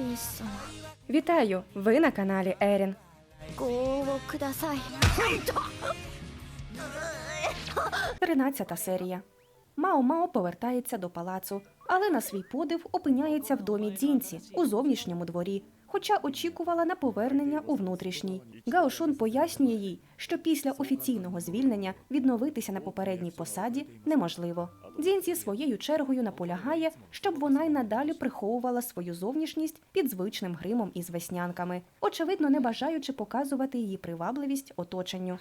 Сісо. Вітаю! Ви на каналі Ерін. кудасай. 13 серія. Мао Мао повертається до палацу, але на свій подив опиняється в домі Дзінці у зовнішньому дворі. Хоча очікувала на повернення у внутрішній. Гаошун пояснює їй, що після офіційного звільнення відновитися на попередній посаді неможливо. Дзінці своєю чергою наполягає, щоб вона й надалі приховувала свою зовнішність під звичним гримом із веснянками, очевидно, не бажаючи показувати її привабливість оточенню.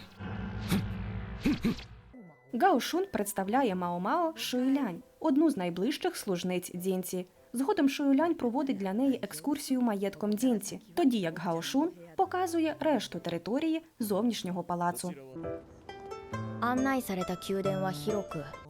Гао Шун представляє Мао Мао Шуйлянь, одну з найближчих служниць Дзінці. Згодом Шуйлянь проводить для неї екскурсію маєтком Дзінці, тоді як Гао Шун показує решту території зовнішнього палацу.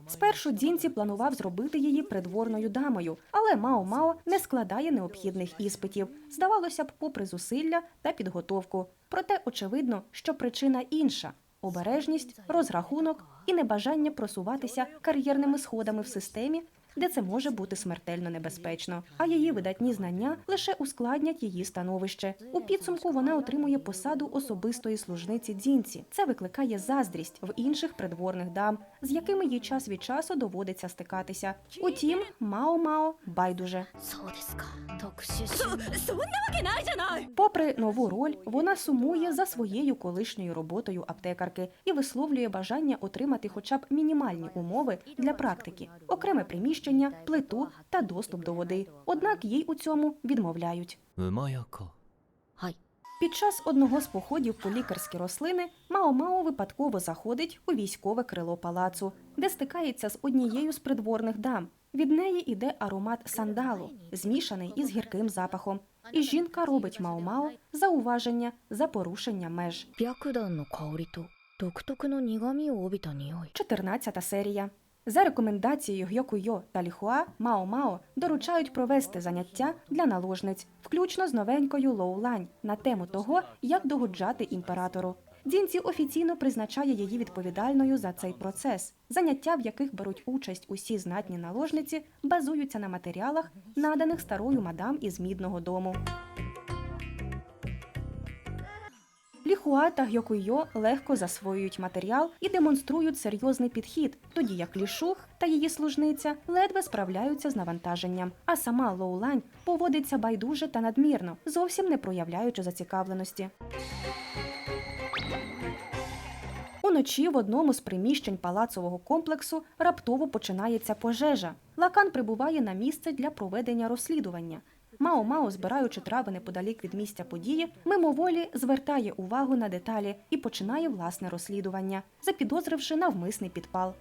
Спершу дінці планував зробити її придворною дамою, але Мао Мао не складає необхідних іспитів. Здавалося б, попри зусилля та підготовку. Проте очевидно, що причина інша. Обережність, розрахунок і небажання просуватися кар'єрними сходами в системі, де це може бути смертельно небезпечно. А її видатні знання лише ускладнять її становище. У підсумку вона отримує посаду особистої служниці дзінці. Це викликає заздрість в інших придворних дам, з якими їй час від часу доводиться стикатися. Утім, мао мао байдуже. Попри нову роль, вона сумує за своєю колишньою роботою аптекарки і висловлює бажання отримати, хоча б мінімальні умови для практики, окреме приміщення приміщення, плиту та доступ до води. Однак їй у цьому відмовляють. Під час одного з походів по лікарські рослини Мао Мао випадково заходить у військове крило палацу, де стикається з однією з придворних дам. Від неї йде аромат сандалу, змішаний із гірким запахом. І жінка робить Мао Мао зауваження за порушення меж. 14 серія. За рекомендацією Гьокуйо та Ліхуа Мао Мао доручають провести заняття для наложниць, включно з новенькою Лоулань, на тему того, як догоджати імператору. Дзінці офіційно призначає її відповідальною за цей процес. Заняття, в яких беруть участь усі знатні наложниці, базуються на матеріалах, наданих старою мадам із мідного дому. Ліхуа та Гьокуйо легко засвоюють матеріал і демонструють серйозний підхід, тоді як Лішу та її служниця ледве справляються з навантаженням. А сама Лоулань поводиться байдуже та надмірно, зовсім не проявляючи зацікавленості. Уночі в одному з приміщень палацового комплексу раптово починається пожежа. Лакан прибуває на місце для проведення розслідування. Мао Мао, збираючи трави неподалік від місця події, мимоволі звертає увагу на деталі і починає власне розслідування, запідозривши навмисний підпал.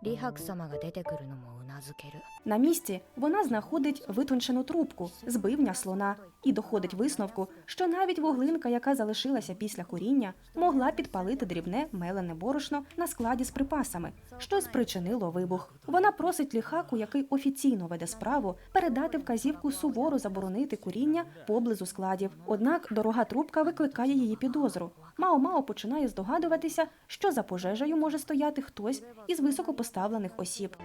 く李白様が出てくるのもうなずける На місці вона знаходить витончену трубку з бивня слона і доходить висновку, що навіть вуглинка, яка залишилася після куріння, могла підпалити дрібне мелене борошно на складі з припасами, що й спричинило вибух. Вона просить ліхаку, який офіційно веде справу, передати вказівку суворо заборонити куріння поблизу складів. Однак дорога трубка викликає її підозру. Мао Мао починає здогадуватися, що за пожежею може стояти хтось із високопоставлених поставлених осіб.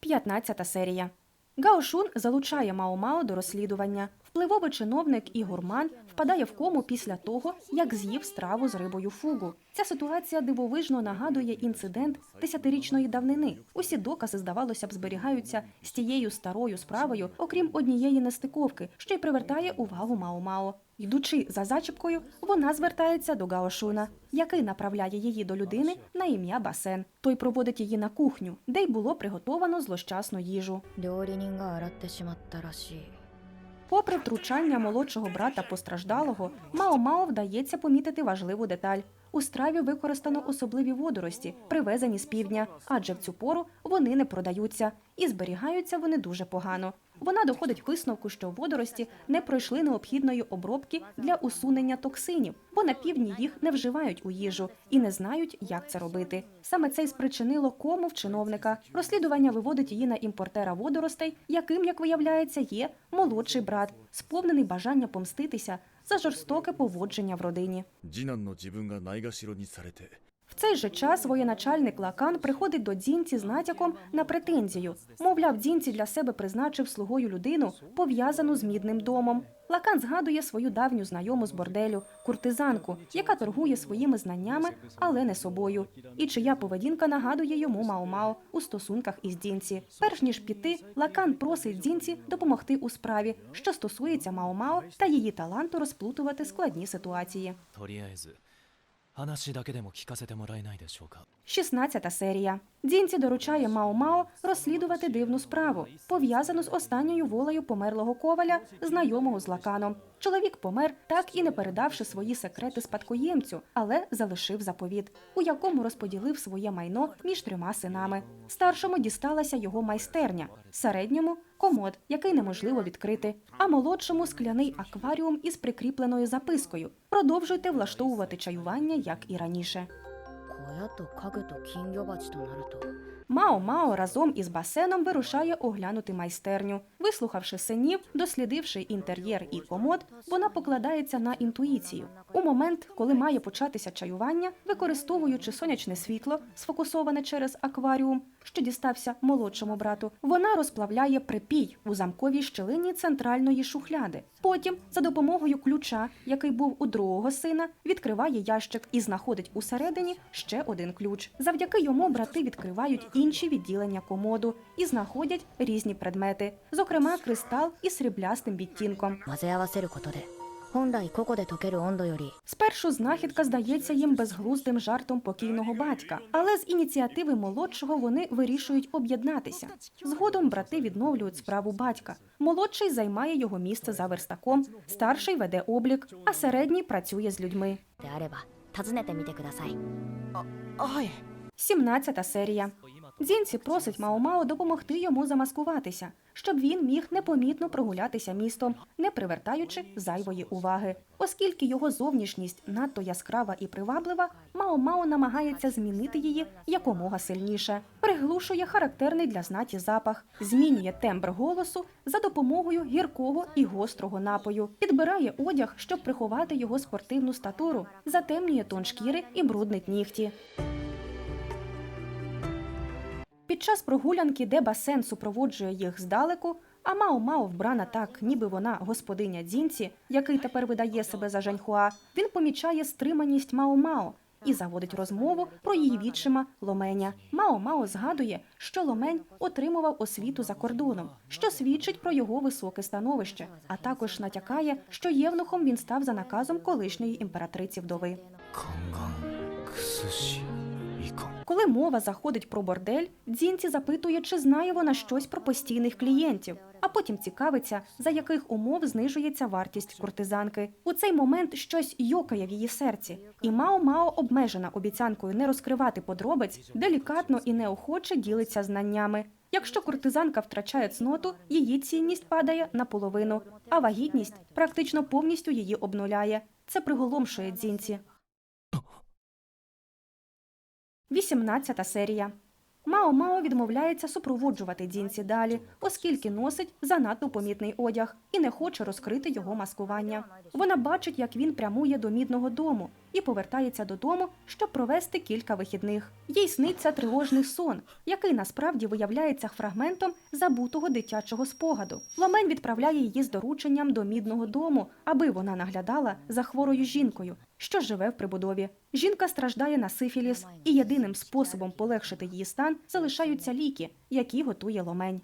П'ятнадцята серія. Гаошун залучає Мао Мао до розслідування. Впливовий чиновник і гурман впадає в кому після того, як з'їв страву з рибою фугу. Ця ситуація дивовижно нагадує інцидент десятирічної давнини. Усі докази, здавалося б, зберігаються з тією старою справою, окрім однієї нестиковки, що й привертає увагу Мао Мао. Йдучи за зачіпкою, вона звертається до Гаошуна, який направляє її до людини на ім'я Басен. Той проводить її на кухню, де й було приготовано злощасну їжу. Попри втручання молодшого брата постраждалого, Мао Мао вдається помітити важливу деталь. У страві використано особливі водорості, привезені з півдня, адже в цю пору вони не продаються і зберігаються вони дуже погано. Вона доходить висновку, що водорості не пройшли необхідної обробки для усунення токсинів, бо на півдні їх не вживають у їжу і не знають, як це робити. Саме це й спричинило кому в чиновника. Розслідування виводить її на імпортера водоростей, яким, як виявляється, є молодший брат, сповнений бажання помститися за жорстоке поводження в родині цей же час воєначальник Лакан приходить до Дзінці з натяком на претензію. Мовляв, Дзінці для себе призначив слугою людину, пов'язану з мідним домом. Лакан згадує свою давню знайому з борделю, куртизанку, яка торгує своїми знаннями, але не собою. І чия поведінка нагадує йому маомао у стосунках із дінці, Перш ніж піти, Лакан просить Дзінці допомогти у справі, що стосується маомао та її таланту розплутувати складні ситуації. とりあえず話だけでも聞かせてもらえないでしょうか 16 серія. Дзінці доручає Мао-Мао розслідувати дивну справу, пов'язану з останньою волею померлого коваля, знайомого з Лаканом. Чоловік помер, так і не передавши свої секрети спадкоємцю, але залишив заповіт, у якому розподілив своє майно між трьома синами. Старшому дісталася його майстерня, середньому комод, який неможливо відкрити, а молодшому скляний акваріум із прикріпленою запискою. Продовжуйте влаштовувати чаювання, як і раніше. Мао Мао разом із басеном вирушає оглянути майстерню. Вислухавши синів, дослідивши інтер'єр і комод, вона покладається на інтуїцію. У момент, коли має початися чаювання, використовуючи сонячне світло, сфокусоване через акваріум, що дістався молодшому брату, вона розплавляє припій у замковій щелині центральної шухляди. Потім, за допомогою ключа, який був у другого сина, відкриває ящик і знаходить усередині ще один ключ. Завдяки йому брати відкривають інші відділення комоду і знаходять різні предмети, зокрема зокрема кристал із сріблястим відтінком. Спершу знахідка здається їм безглуздим жартом покійного батька, але з ініціативи молодшого вони вирішують об'єднатися. Згодом брати відновлюють справу батька. Молодший займає його місце за верстаком, старший веде облік, а середній працює з людьми. 17 серія Дзінці просить Мао-Мао допомогти йому замаскуватися, щоб він міг непомітно прогулятися містом, не привертаючи зайвої уваги. Оскільки його зовнішність надто яскрава і приваблива, Мао-Мао намагається змінити її якомога сильніше, приглушує характерний для знаті запах, змінює тембр голосу за допомогою гіркого і гострого напою, підбирає одяг, щоб приховати його спортивну статуру, затемнює тон шкіри і бруднить нігті. Під час прогулянки, де басен супроводжує їх здалеку, а Мао Мао вбрана так, ніби вона господиня Дзінці, який тепер видає себе за Жаньхуа, він помічає стриманість Мао Мао і заводить розмову про її відчима Ломеня. Мао Мао згадує, що Ломень отримував освіту за кордоном, що свідчить про його високе становище, а також натякає, що євнухом він став за наказом колишньої імператриці вдови. Коли мова заходить про бордель, дзінці запитує, чи знає вона щось про постійних клієнтів, а потім цікавиться, за яких умов знижується вартість куртизанки. У цей момент щось йокає в її серці, і Мао Мао обмежена обіцянкою не розкривати подробиць, делікатно і неохоче ділиться знаннями. Якщо куртизанка втрачає цноту, її цінність падає наполовину, а вагітність практично повністю її обнуляє. Це приголомшує дзінці. 18 серія. Мао Мао відмовляється супроводжувати Дзінці далі, оскільки носить занадто помітний одяг і не хоче розкрити його маскування. Вона бачить, як він прямує до мідного дому і повертається додому, щоб провести кілька вихідних. Їй сниться тривожний сон, який насправді виявляється фрагментом забутого дитячого спогаду. Ломень відправляє її з дорученням до мідного дому, аби вона наглядала за хворою жінкою, що живе в прибудові. Жінка страждає на сифіліс, і єдиним способом полегшити її стан залишаються ліки, які готує ломень.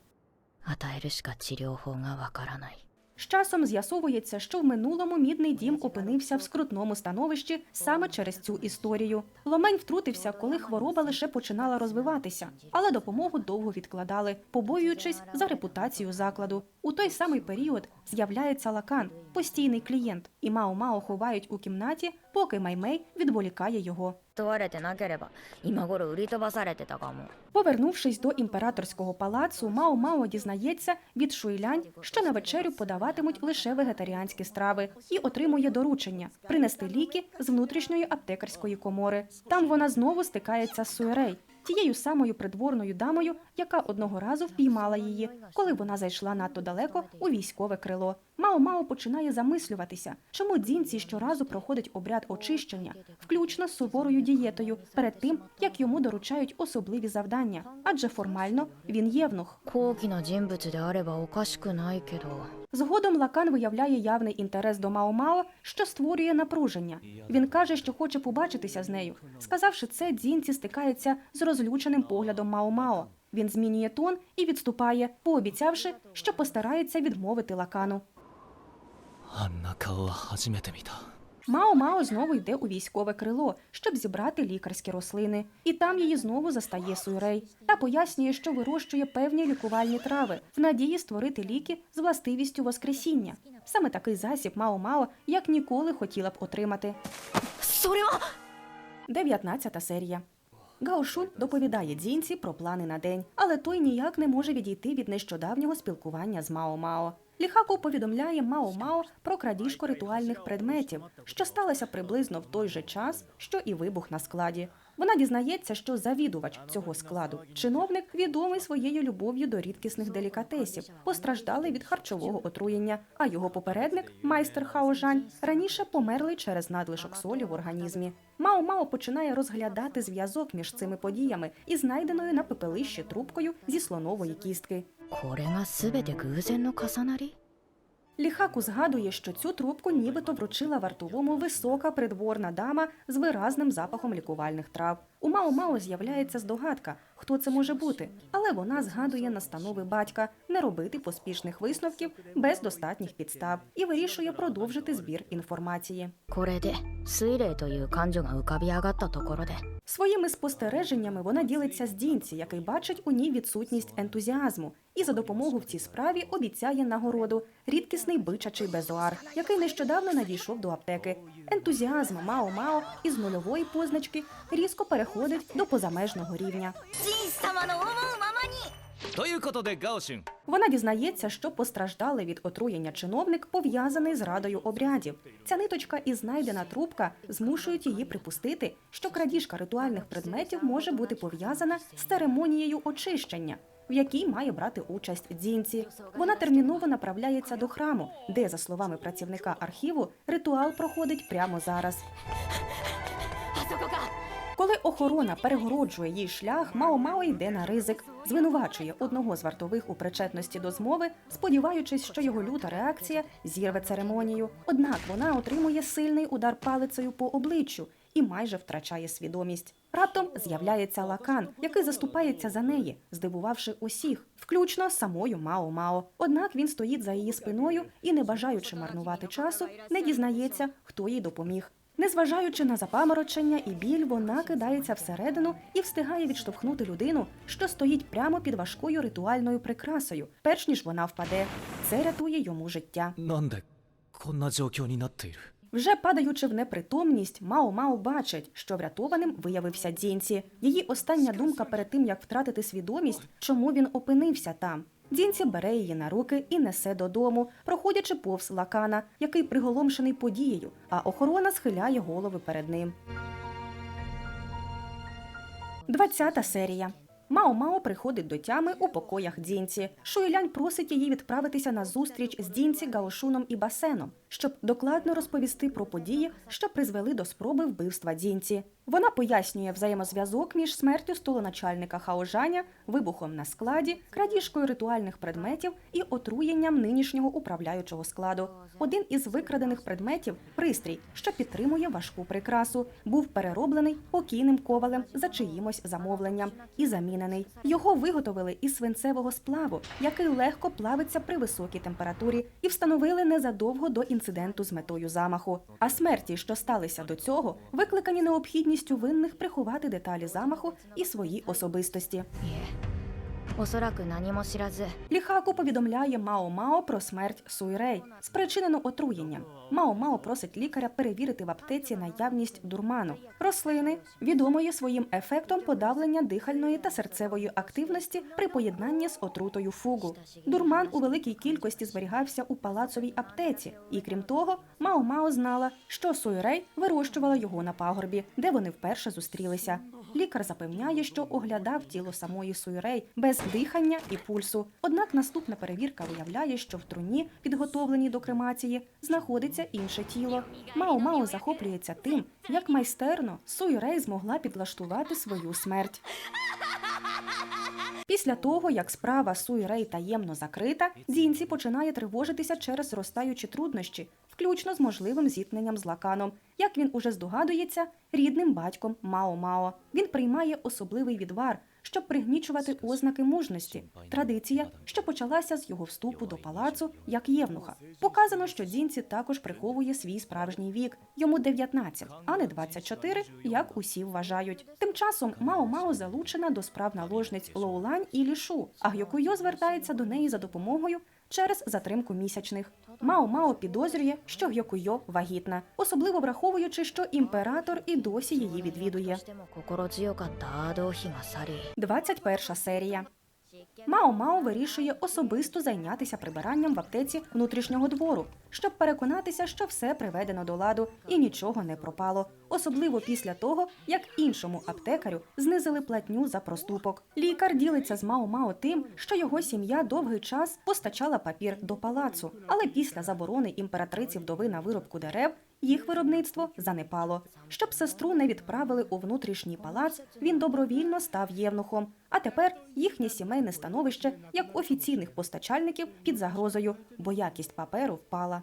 与えるしか治療法がわからない з часом з'ясовується, що в минулому мідний дім опинився в скрутному становищі саме через цю історію. Ломень втрутився, коли хвороба лише починала розвиватися, але допомогу довго відкладали, побоюючись за репутацію закладу. У той самий період з'являється лакан, постійний клієнт, і Мао Мао ховають у кімнаті, поки Маймей відволікає його. 問われてなければ今頃売り飛ばされてたかも Повернувшись до імператорського палацу, Мао Мао дізнається від Шуйлянь, що на вечерю подаватимуть лише вегетаріанські страви, і отримує доручення принести ліки з внутрішньої аптекарської комори. Там вона знову стикається з Суерей, тією самою придворною дамою, яка одного разу впіймала її, коли вона зайшла надто далеко у військове крило. Мао Мао починає замислюватися, чому дзінці щоразу проходить обряд очищення, включно з суворою дієтою, перед тим як йому доручають особливі завдання, адже формально він євнух. Згодом Лакан виявляє явний інтерес до Мао Мао, що створює напруження. Він каже, що хоче побачитися з нею. Сказавши це, дзінці стикається з розлюченим поглядом Мао Мао. Він змінює тон і відступає, пообіцявши, що постарається відмовити лакану. あんな顔は初めて見た Мао Мао знову йде у військове крило, щоб зібрати лікарські рослини. І там її знову застає Суйрей та пояснює, що вирощує певні лікувальні трави в надії створити ліки з властивістю воскресіння. Саме такий засіб Мао Мао як ніколи хотіла б отримати. それは 19 серія. Гаошун доповідає Дзінці про плани на день, але той ніяк не може відійти від нещодавнього спілкування з Мао Мао. Ліхаку повідомляє Мао Мао про крадіжку ритуальних предметів, що сталося приблизно в той же час, що і вибух на складі. Вона дізнається, що завідувач цього складу, чиновник, відомий своєю любов'ю до рідкісних делікатесів, постраждали від харчового отруєння. А його попередник, майстер Хаожань, раніше померли через надлишок солі в організмі. Мао Мао починає розглядати зв'язок між цими подіями і знайденою на пепелищі трубкою зі слонової кістки. これが全て偶然の重なり Ліхаку згадує, що цю трубку нібито вручила вартовому висока придворна дама з виразним запахом лікувальних трав. У Мао Мао з'являється здогадка, хто це може бути, але вона згадує настанови батька не робити поспішних висновків без достатніх підстав і вирішує продовжити збір інформації. Своїми спостереженнями вона ділиться з дінці, який бачить у ній відсутність ентузіазму, і за допомогу в цій справі обіцяє нагороду рідкісний бичачий безуар, який нещодавно надійшов до аптеки. Ентузіазм Мао Мао із нульової позначки різко переходить доходить до позамежного рівня. Вона дізнається, що постраждали від отруєння чиновник, пов'язаний з радою обрядів. Ця ниточка і знайдена трубка змушують її припустити, що крадіжка ритуальних предметів може бути пов'язана з церемонією очищення. В якій має брати участь дзінці. Вона терміново направляється до храму, де, за словами працівника архіву, ритуал проходить прямо зараз. Коли охорона перегороджує їй шлях, мао мао йде на ризик, звинувачує одного з вартових у причетності до змови, сподіваючись, що його люта реакція зірве церемонію. Однак вона отримує сильний удар палицею по обличчю і майже втрачає свідомість. Раптом з'являється лакан, який заступається за неї, здивувавши усіх, включно самою Мао Мао. Однак він стоїть за її спиною і, не бажаючи марнувати часу, не дізнається, хто їй допоміг. Незважаючи на запаморочення і біль, вона кидається всередину і встигає відштовхнути людину, що стоїть прямо під важкою ритуальною прикрасою, перш ніж вона впаде. Це рятує йому життя. Вже падаючи в непритомність, Мао Мао бачить, що врятованим виявився Дзінці. Її остання думка перед тим як втратити свідомість, чому він опинився там. Дзінці бере її на руки і несе додому, проходячи повз лакана, який приголомшений подією, а охорона схиляє голови перед ним. 20 серія. Мао Мао приходить до тями у покоях Дзінці. Шуйлянь просить її відправитися на зустріч з Дзінці, Гаошуном і Басеном, щоб докладно розповісти про події, що призвели до спроби вбивства Дзінці. Вона пояснює взаємозв'язок між смертю столоначальника Хаожаня, вибухом на складі, крадіжкою ритуальних предметів і отруєнням нинішнього управляючого складу. Один із викрадених предметів пристрій, що підтримує важку прикрасу, був перероблений покійним ковалем за чиїмось замовленням і замінений. Його виготовили із свинцевого сплаву, який легко плавиться при високій температурі, і встановили незадовго до інциденту з метою замаху. А смерті, що сталися до цього, викликані здатністю винних приховати деталі замаху і свої особистості. Ліхаку повідомляє Мао Мао про смерть Суйрей, спричинену отруєнням. Мао Мао просить лікаря перевірити в аптеці наявність дурману, рослини, відомої своїм ефектом подавлення дихальної та серцевої активності при поєднанні з отрутою фугу. Дурман у великій кількості зберігався у палацовій аптеці, і крім того, Мао Мао знала, що Суйрей вирощувала його на пагорбі, де вони вперше зустрілися. Лікар запевняє, що оглядав тіло самої Суйрей без дихання і пульсу. Однак наступна перевірка виявляє, що в труні, підготовленій до кремації, знаходиться інше тіло. Мао Мао захоплюється тим, як майстерно Суй Рей змогла підлаштувати свою смерть. Після того, як справа Суй Рей таємно закрита, Дзінці починає тривожитися через зростаючі труднощі, включно з можливим зіткненням з лаканом. Як він уже здогадується, рідним батьком Мао Мао. Він приймає особливий відвар, щоб пригнічувати ознаки мужності. Традиція, що почалася з його вступу до палацу як євнуха. Показано, що Дзінці також приховує свій справжній вік. Йому 19, а не 24, як усі вважають. Тим часом Мао Мао залучена до справ наложниць Лоулань і Лішу, а Гьокуйо звертається до неї за допомогою через затримку місячних. Мао Мао підозрює, що Гьокуйо вагітна, особливо враховуючи, що імператор і досі її відвідує. 21 серія. Мао Мао вирішує особисто зайнятися прибиранням в аптеці внутрішнього двору, щоб переконатися, що все приведено до ладу і нічого не пропало. Особливо після того, як іншому аптекарю знизили платню за проступок. Лікар ділиться з Мао Мао тим, що його сім'я довгий час постачала папір до палацу, але після заборони імператриці вдови на виробку дерев їх виробництво занепало. Щоб сестру не відправили у внутрішній палац, він добровільно став євнухом. А тепер їхнє сімейне становище як офіційних постачальників під загрозою, бо якість паперу впала.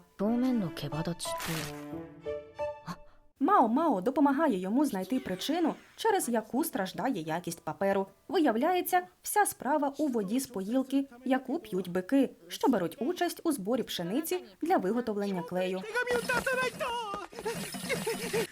Мао Мао допомагає йому знайти причину, через яку страждає якість паперу. Виявляється, вся справа у воді з поїлки, яку п'ють бики, що беруть участь у зборі пшениці для виготовлення клею.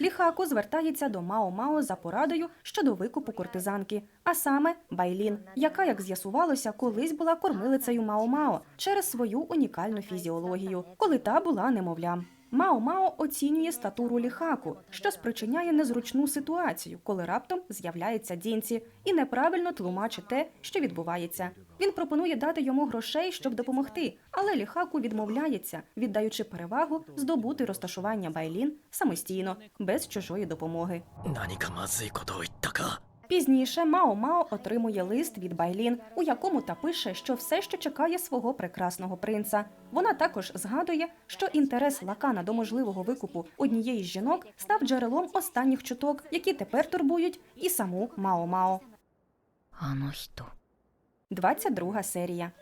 Ліхаку звертається до Мао Мао за порадою щодо викупу куртизанки, а саме Байлін, яка, як з'ясувалося, колись була кормилицею Мао Мао через свою унікальну фізіологію, коли та була немовлям. Мао Мао оцінює статуру ліхаку, що спричиняє незручну ситуацію, коли раптом з'являється дінці і неправильно тлумачить те, що відбувається. Він пропонує дати йому грошей, щоб допомогти, але ліхаку відмовляється, віддаючи перевагу здобути розташування байлін самостійно, без чужої допомоги. Наніка мазико така. ずいことを言ったか Пізніше Мао Мао отримує лист від Байлін, у якому та пише, що все, що чекає свого прекрасного принца. Вона також згадує, що інтерес Лакана до можливого викупу однієї з жінок став джерелом останніх чуток, які тепер турбують і саму Мао Мао. あの人 22 серія.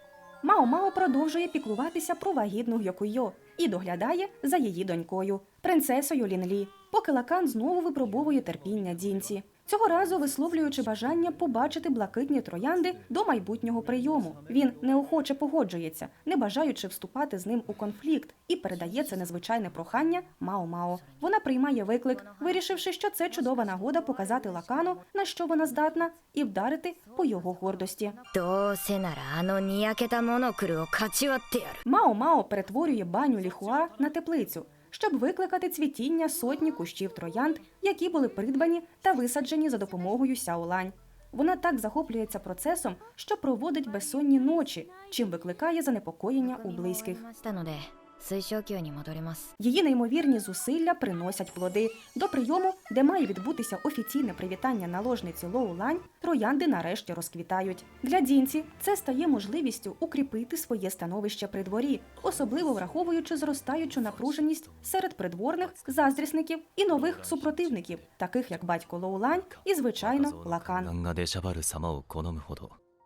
Мао Мао продовжує піклуватися про вагітну Гьокуйо і доглядає за її донькою, принцесою Лінлі, поки Лакан знову випробовує терпіння Дзінці. Цього разу висловлюючи бажання побачити блакитні троянди до майбутнього прийому. Він неохоче погоджується, не бажаючи вступати з ним у конфлікт, і передає це незвичайне прохання Мао Мао. Вона приймає виклик, вирішивши, що це чудова нагода показати лакану, на що вона здатна, і вдарити по його гордості. Мао Мао перетворює баню ліхуа на теплицю щоб викликати цвітіння сотні кущів троянд, які були придбані та висаджені за допомогою сяолань. Вона так захоплюється процесом, що проводить безсонні ночі, чим викликає занепокоєння у близьких. Її неймовірні зусилля приносять плоди. До прийому, де має відбутися офіційне привітання наложниці Лоулань, троянди нарешті розквітають. Для дінці це стає можливістю укріпити своє становище при дворі, особливо враховуючи зростаючу напруженість серед придворних заздрісників і нових супротивників, таких як батько Лоулань і звичайно лакан.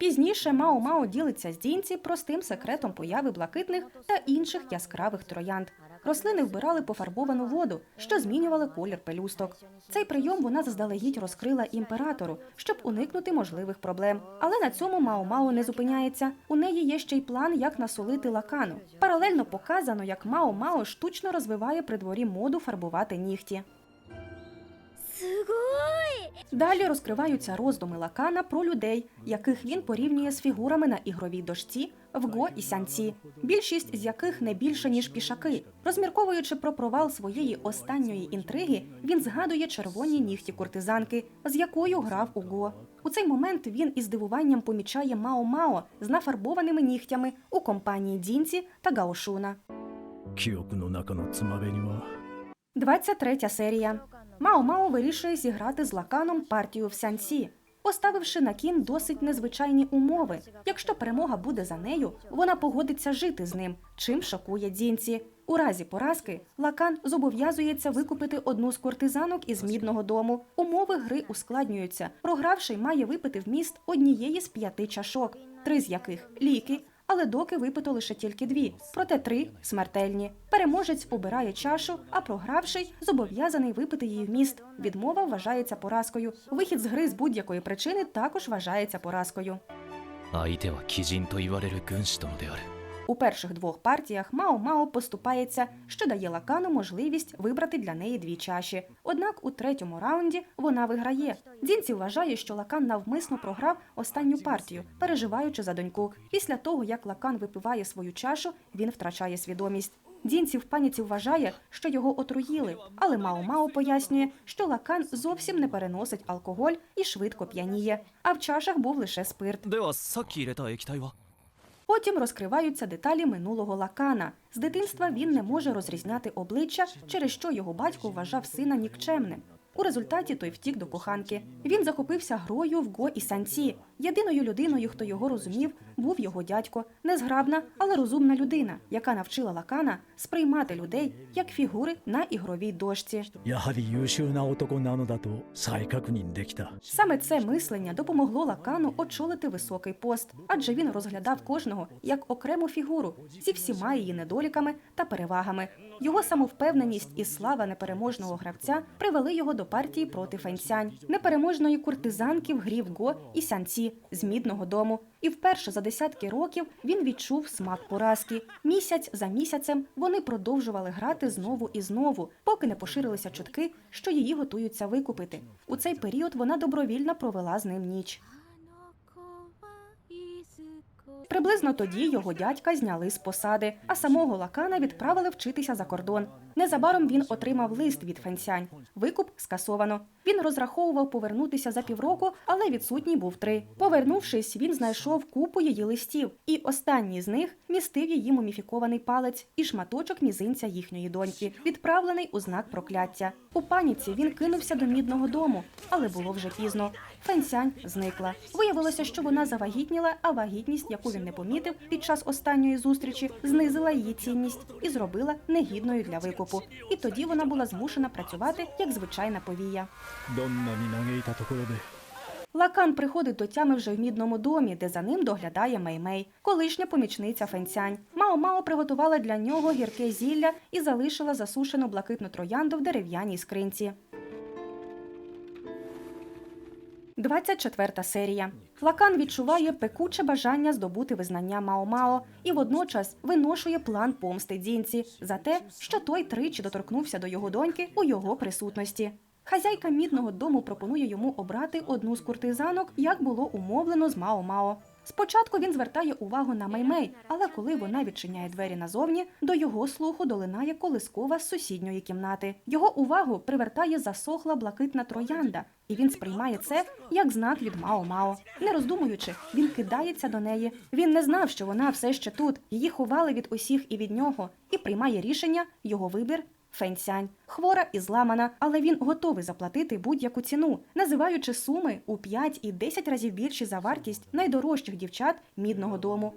Пізніше Мао Мао ділиться з дінці простим секретом появи блакитних та інших яскравих троянд. Рослини вбирали пофарбовану воду, що змінювали колір пелюсток. Цей прийом вона заздалегідь розкрила імператору, щоб уникнути можливих проблем. Але на цьому Мао Мао не зупиняється. У неї є ще й план, як насолити лакану. Паралельно показано, як Мао Мао штучно розвиває при дворі моду фарбувати нігті. Далі розкриваються роздуми лакана про людей, яких він порівнює з фігурами на ігровій дошці в Го і сянці, більшість з яких не більше ніж пішаки. Розмірковуючи про провал своєї останньої інтриги, він згадує червоні нігті куртизанки, з якою грав у Го. У цей момент він із здивуванням помічає Мао Мао з нафарбованими нігтями у компанії Дінці та Гаошуна. 23 серія. Мао Мао вирішує зіграти з Лаканом партію в сянці. поставивши на кін досить незвичайні умови. Якщо перемога буде за нею, вона погодиться жити з ним, чим шокує Дзінці. У разі поразки Лакан зобов'язується викупити одну з кортизанок із мідного дому. Умови гри ускладнюються. Програвший має випити в міст однієї з п'яти чашок, три з яких ліки Але доки випито лише тільки дві, проте три смертельні. Переможець обирає чашу, а програвший зобов'язаний випити її в міст. Відмова вважається поразкою. Вихід з гри з будь-якої причини також вважається поразкою. 相手は鬼人と言われる軍師殿である у перших двох партіях Мао Мао поступається, що дає Лакану можливість вибрати для неї дві чаші. Однак у третьому раунді вона виграє. Дзінці вважає, що Лакан навмисно програв останню партію, переживаючи за доньку. Після того, як Лакан випиває свою чашу, він втрачає свідомість. Дзінці в паніці вважає, що його отруїли, але Мао Мао пояснює, що Лакан зовсім не переносить алкоголь і швидко п'яніє, а в чашах був лише спирт. Потім розкриваються деталі минулого Лакана. З дитинства він не може розрізняти обличчя, через що його батько вважав сина нікчемним. У результаті той втік до коханки. Він захопився грою в Го і Санці. Єдиною людиною, хто його розумів, був його дядько, незграбна, але розумна людина, яка навчила лакана сприймати людей як фігури на ігровій дошці. Саме це мислення допомогло лакану очолити високий пост, адже він розглядав кожного як окрему фігуру зі всіма її недоліками та перевагами. Його самовпевненість і слава непереможного гравця привели його до партії проти фенсянь, непереможної куртизанки в грі в го і сянці з мідного дому. І вперше за десятки років він відчув смак поразки. Місяць за місяцем вони продовжували грати знову і знову, поки не поширилися чутки, що її готуються викупити. У цей період вона добровільно провела з ним ніч. Приблизно тоді його дядька зняли з посади, а самого Лакана відправили вчитися за кордон. Незабаром він отримав лист від Фенсянь. Викуп скасовано. Він розраховував повернутися за півроку, але відсутній був три. Повернувшись, він знайшов купу її листів, і останній з них містив її муміфікований палець і шматочок мізинця їхньої доньки, відправлений у знак прокляття. У паніці він кинувся до мідного дому, але було вже пізно. Фенсянь зникла. Виявилося, що вона завагітніла, а вагітність, яку він він не помітив під час останньої зустрічі, знизила її цінність і зробила негідною для викупу. І тоді вона була змушена працювати як звичайна повія. Лакан приходить до тями вже в мідному домі, де за ним доглядає Мей-Мей. Колишня помічниця фенцянь. Мао Мао приготувала для нього гірке зілля і залишила засушену блакитну троянду в дерев'яній скринці. 24 серія. Лакан відчуває пекуче бажання здобути визнання Мао-Мао і водночас виношує план помсти Дзінці за те, що той тричі доторкнувся до його доньки у його присутності. Хазяйка мідного дому пропонує йому обрати одну з куртизанок, як було умовлено з Мао-Мао. Спочатку він звертає увагу на Меймей, але коли вона відчиняє двері назовні, до його слуху долинає колискова з сусідньої кімнати. Його увагу привертає засохла блакитна троянда, і він сприймає це як знак від Мао-Мао. Не роздумуючи, він кидається до неї. Він не знав, що вона все ще тут. Її ховали від усіх і від нього, і приймає рішення його вибір. Фенсянь хвора і зламана, але він готовий заплатити будь-яку ціну, називаючи суми у 5 і 10 разів більші за вартість найдорожчих дівчат мідного дому.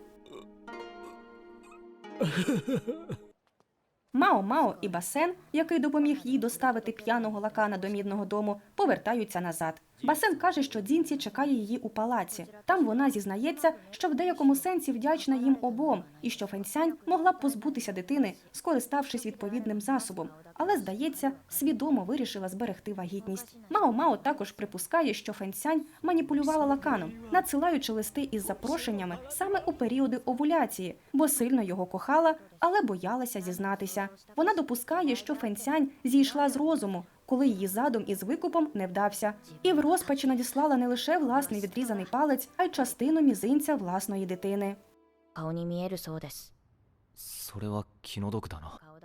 Мао Мао і Басен, який допоміг їй доставити п'яного лакана до мідного дому, повертаються назад. Басен каже, що Дзінці чекає її у палаці. Там вона зізнається, що в деякому сенсі вдячна їм обом, і що Фенсянь могла б позбутися дитини, скориставшись відповідним засобом. Але, здається, свідомо вирішила зберегти вагітність. Мао Мао також припускає, що Фенсянь маніпулювала лаканом, надсилаючи листи із запрошеннями саме у періоди овуляції, бо сильно його кохала, але боялася зізнатися. Вона допускає, що Фенсянь зійшла з розуму, коли її задум із викупом не вдався, і в розпачі надіслала не лише власний відрізаний палець, а й частину мізинця власної дитини.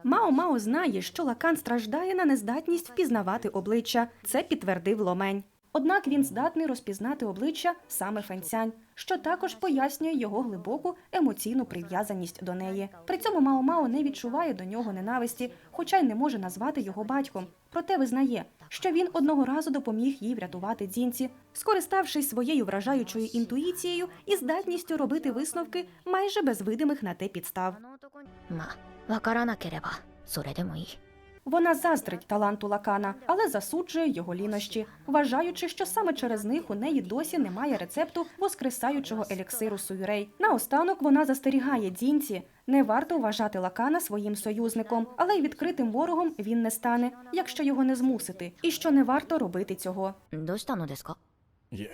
Мао Мао знає, що лакан страждає на нездатність впізнавати обличчя. Це підтвердив ломень. Однак він здатний розпізнати обличчя саме Фенцянь, що також пояснює його глибоку емоційну прив'язаність до неї. При цьому Мао Мао не відчуває до нього ненависті, хоча й не може назвати його батьком. Проте визнає, що він одного разу допоміг їй врятувати дзінці, скориставшись своєю вражаючою інтуїцією і здатністю робити висновки майже без видимих на те підстав. まあわからなければそれでもいい Вона заздрить таланту Лакана, але засуджує його лінощі, вважаючи, що саме через них у неї досі немає рецепту воскресаючого еліксиру Суюрей. Наостанок вона застерігає дзінці. Не варто вважати Лакана своїм союзником, але й відкритим ворогом він не стане, якщо його не змусити, і що не варто робити цього. どうしたのですかいえ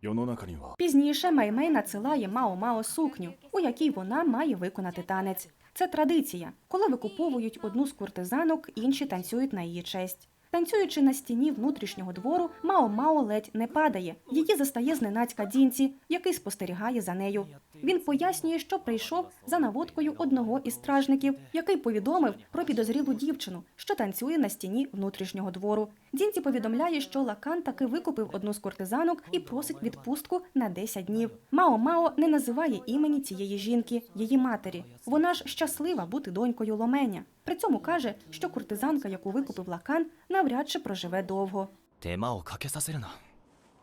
世の中には Пізніше Маймей надсилає Мао Мао сукню, у якій вона має виконати танець. Це традиція. Коли викуповують одну з куртизанок, інші танцюють на її честь. Танцюючи на стіні внутрішнього двору, Мао Мао ледь не падає. Її застає зненацька дінці, який спостерігає за нею. Він пояснює, що прийшов за наводкою одного із стражників, який повідомив про підозрілу дівчину, що танцює на стіні внутрішнього двору. Дінці повідомляє, що Лакан таки викупив одну з куртизанок і просить відпустку на 10 днів. Мао Мао не називає імені цієї жінки, її матері. Вона ж щаслива бути донькою Ломеня. При цьому каже, що куртизанка, яку викупив Лакан, навряд чи проживе довго. 手間をかけさせるな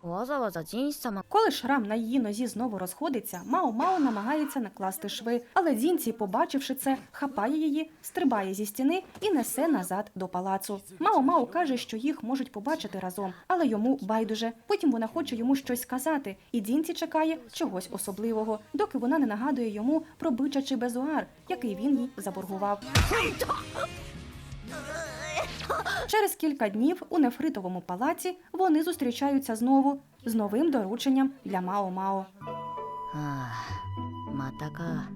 わざわざジン様 Коли шрам на її нозі знову розходиться, Мао Мао намагається накласти шви, але Дзінці, побачивши це, хапає її, стрибає зі стіни і несе назад до палацу. Мао Мао каже, що їх можуть побачити разом, але йому байдуже. Потім вона хоче йому щось сказати, і Дзінці чекає чогось особливого, доки вона не нагадує йому про бичачий безуар, який він їй заборгував. Через кілька днів у нефритовому палаці вони зустрічаються знову з новим дорученням для Мао Мао. はあまたか